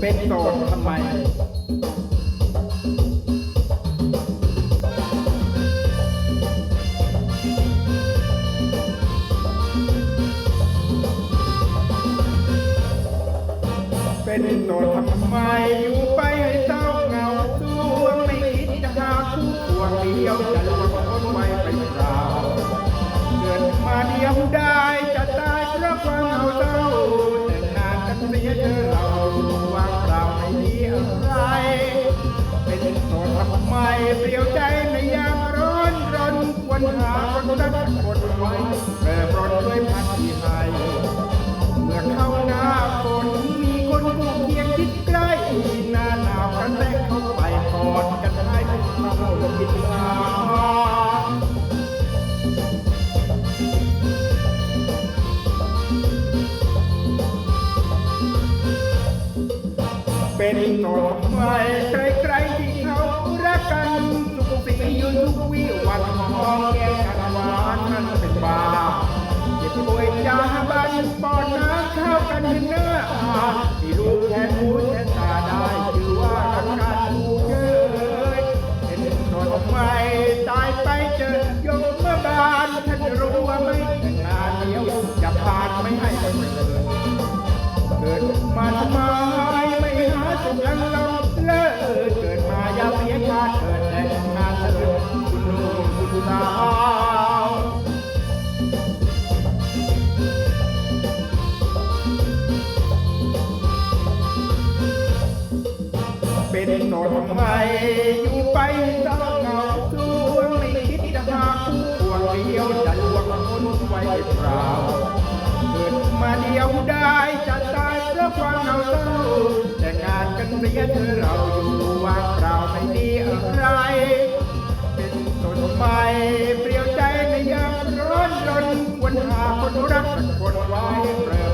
เป็นโสดทำไม เป็นโสดทำไมอยู่ไปให้เศร้าเหงาสวงไม่คิดจะหาคู่ควงเดียวจะลวงคนไว้ไปเปล่าเกิดมาเดียวได้จะตายเพราะความเหงาเศร้าแต่งงานกันเสีย โสดทำไมเปลี่ยวใจในยามร้อนรนควรหาคนรักคนไว้เริ่ร้อนด้วยพันที่ให้เมื่อเข้าหน้าฝนมีคนคู่เคียงคิดใกล้หน้าหนาวกันแรกเข้าไปกอดกันให้เข้ากินลาเป็นต่อทำไม วิวันมองแก้กันหวานนั้นเป็นบาเจ็บป่วยยาบันปอดน้ำข้าวกันเนื้ออาที่ลู เป็นโสดทำไมอยู่ไปเศร้าเหงาสวงไม่คิดจะหาคู่ควงเดียวจะลวงคนไว้เปล่าเกิดมาเดียวได้จะตายเพราะความเหงาเศร้าแต่งานกันเสียเธอเราอยู่ว่างเปล่าไม่มีอะไร เป็นโสดทำไมเปลี่ยวใจในยามร้อนรนควรหาคนรักสักคนไว้ประ